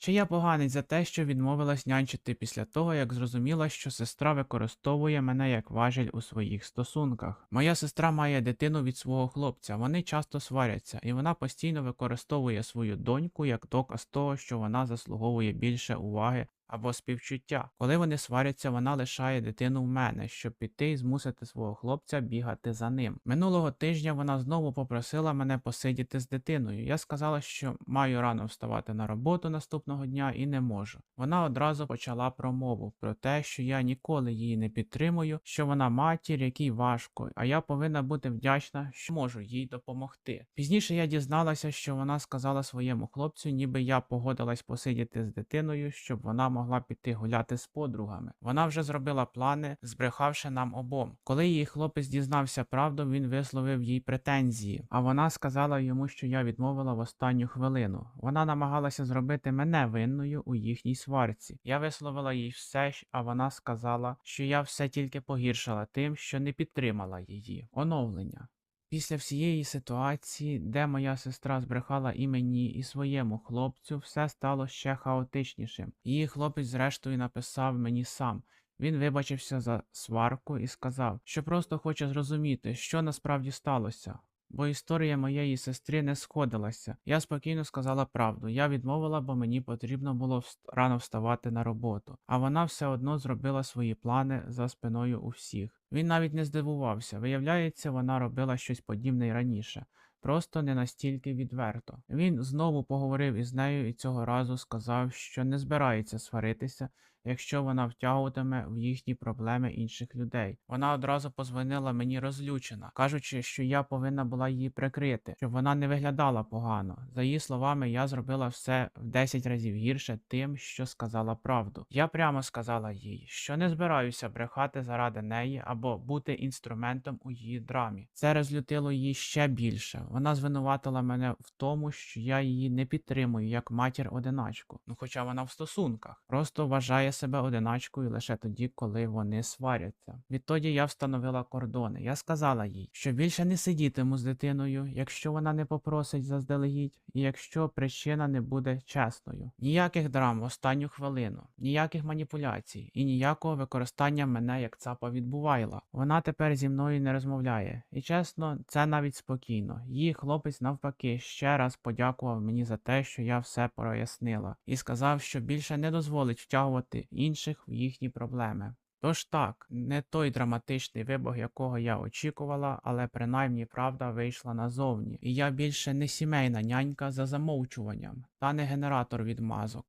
Чи я поганий за те, що відмовилась нянчити після того, як зрозуміла, що сестра використовує мене як важіль у своїх стосунках? Моя сестра має дитину від свого хлопця, вони часто сваряться, і вона постійно використовує свою доньку як доказ того, що вона заслуговує більше уваги або співчуття. Коли вони сваряться, вона лишає дитину в мене, щоб піти і змусити свого хлопця бігати за ним. Минулого тижня вона знову попросила мене посидіти з дитиною. Я сказала, що маю рано вставати на роботу наступного дня і не можу. Вона одразу почала промову про те, що я ніколи її не підтримую, що вона матір, якій важко, а я повинна бути вдячна, що можу їй допомогти. Пізніше я дізналася, що вона сказала своєму хлопцю, ніби я погодилась посидіти з дитиною, щоб вона могла піти гуляти з подругами. Вона вже зробила плани, збрехавши нам обом. Коли її хлопець дізнався правду, він висловив їй претензії, а вона сказала йому, що я відмовила в останню хвилину. Вона намагалася зробити мене винною у їхній сварці. Я висловила їй все, а вона сказала, що я все тільки погіршила тим, що не підтримала її. Оновлення. Після всієї ситуації, де моя сестра збрехала і мені, і своєму хлопцю, все стало ще хаотичнішим. Її хлопець, зрештою, написав мені сам. Він вибачився за сварку і сказав, що просто хоче зрозуміти, що насправді сталося. Бо історія моєї сестри не сходилася. Я спокійно сказала правду. Я відмовила, бо мені потрібно було рано вставати на роботу. А вона все одно зробила свої плани за спиною у всіх. Він навіть не здивувався. Виявляється, вона робила щось подібне й раніше. Просто не настільки відверто. Він знову поговорив із нею і цього разу сказав, що не збирається сваритися, якщо вона втягуватиме в їхні проблеми інших людей. Вона одразу позвонила мені розлючена, кажучи, що я повинна була її прикрити, щоб вона не виглядала погано. За її словами, я зробила все в 10 разів гірше тим, що сказала правду. Я прямо сказала їй, що не збираюся брехати заради неї або бути інструментом у її драмі. Це розлютило її ще більше. Вона звинуватила мене в тому, що я її не підтримую як матір-одиначку. Ну, хоча вона в стосунках, просто вважає себе одиначкою лише тоді, коли вони сваряться. Відтоді я встановила кордони. Я сказала їй, що більше не сидітиму з дитиною, якщо вона не попросить заздалегідь, і якщо причина не буде чесною. Ніяких драм в останню хвилину, ніяких маніпуляцій і ніякого використання мене як цапа відбувайла. Вона тепер зі мною не розмовляє. І чесно, це навіть спокійно. Її хлопець навпаки ще раз подякував мені за те, що я все прояснила, і сказав, що більше не дозволить втягувати інших в їхні проблеми. Тож так, не той драматичний вибух, якого я очікувала, але принаймні правда вийшла назовні, і я більше не сімейна нянька за замовчуванням, та не генератор відмазок.